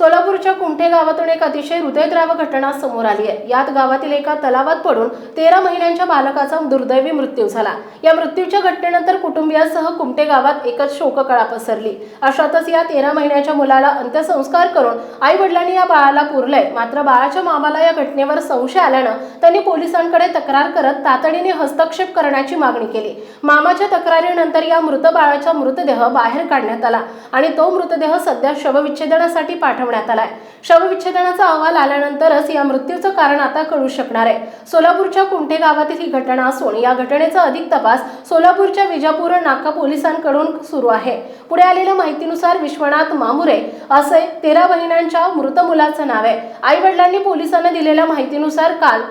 सोलापूरच्या कुंठे गावातून एक अतिशय हृदयद्रावक घटना समोर आली आहे. यात गावातील एका तलावात पडून तेरा महिन्यांच्या बालकाचा दुर्दैवी मृत्यू झाला. या मृत्यूच्या घटनेनंतर कुटुंबियासह कुमटे गावात एकच शोककळा पसरली. अशातच या तेरा महिन्याच्या मुलाला अंत्यसंस्कार करून आई वडिलांनी या बाळाला पुरलंय. मात्र बाळाच्या मामाला या घटनेवर संशय आल्यानं त्यांनी पोलिसांकडे तक्रार करत तातडीने हस्तक्षेप करण्याची मागणी केली. मामाच्या तक्रारीनंतर या मृत बाळाचा मृतदेह बाहेर काढण्यात आला आणि तो मृतदेह सध्या शवविच्छेदनासाठी पाठवण्यात आलाय. शवविच्छेदनाचा अहवाल आल्यानंतरच या मृत्यूचं कारण आता कळू शकणार आहे. सोलापूरच्या कुंठे गावातील ही घटना असून या घटनेचा अधिक तपास सोलापूरच्या विजापूर नाका पोलिसांकडून सुरू आहे. पुढे आलेल्या माहितीनुसार विश्वनाथ मामुरे असे तेरा महिन्यांच्या मृत मुलाचं नाव आहे. आई वडिलांनी पोलिसांना दिलेल्या माहितीनुसार काल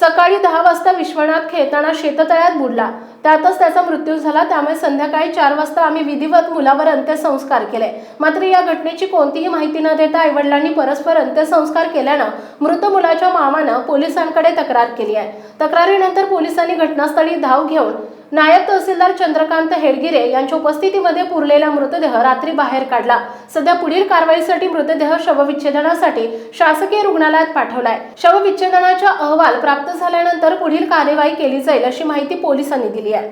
सकाळी दहा वाजता विश्वनाथ खेळताना शेततळ्यात बुडला. त्यातच त्याचा मृत्यू झाला. त्यामुळे संध्याकाळी चार वाजता आम्ही विधिवत मुलावर अंत्यसंस्कार केले. मात्र या घटनेची कोणतीही माहिती न देता आईवडिलांनी परस्पर अंत्यसंस्कार केल्यानं मृत मुलाच्या मामानं पोलिसांकडे तक्रार केली आहे. तक्रारीनंतर पोलिसांनी घटनास्थळी धाव घेऊन नायब तहसीलदार चंद्रकांत हेडगिरे यांच्या उपस्थितीमध्ये पुरलेला मृतदेह रात्री बाहेर काढला. सध्या पुढील कारवाईसाठी मृतदेह शवविच्छेदनासाठी शासकीय रुग्णालयात पाठवलाय. शवविच्छेदनाचा अहवाल प्राप्त झाल्यानंतर पुढील कार्यवाही केली जाईल अशी माहिती पोलिसांनी दिली आहे.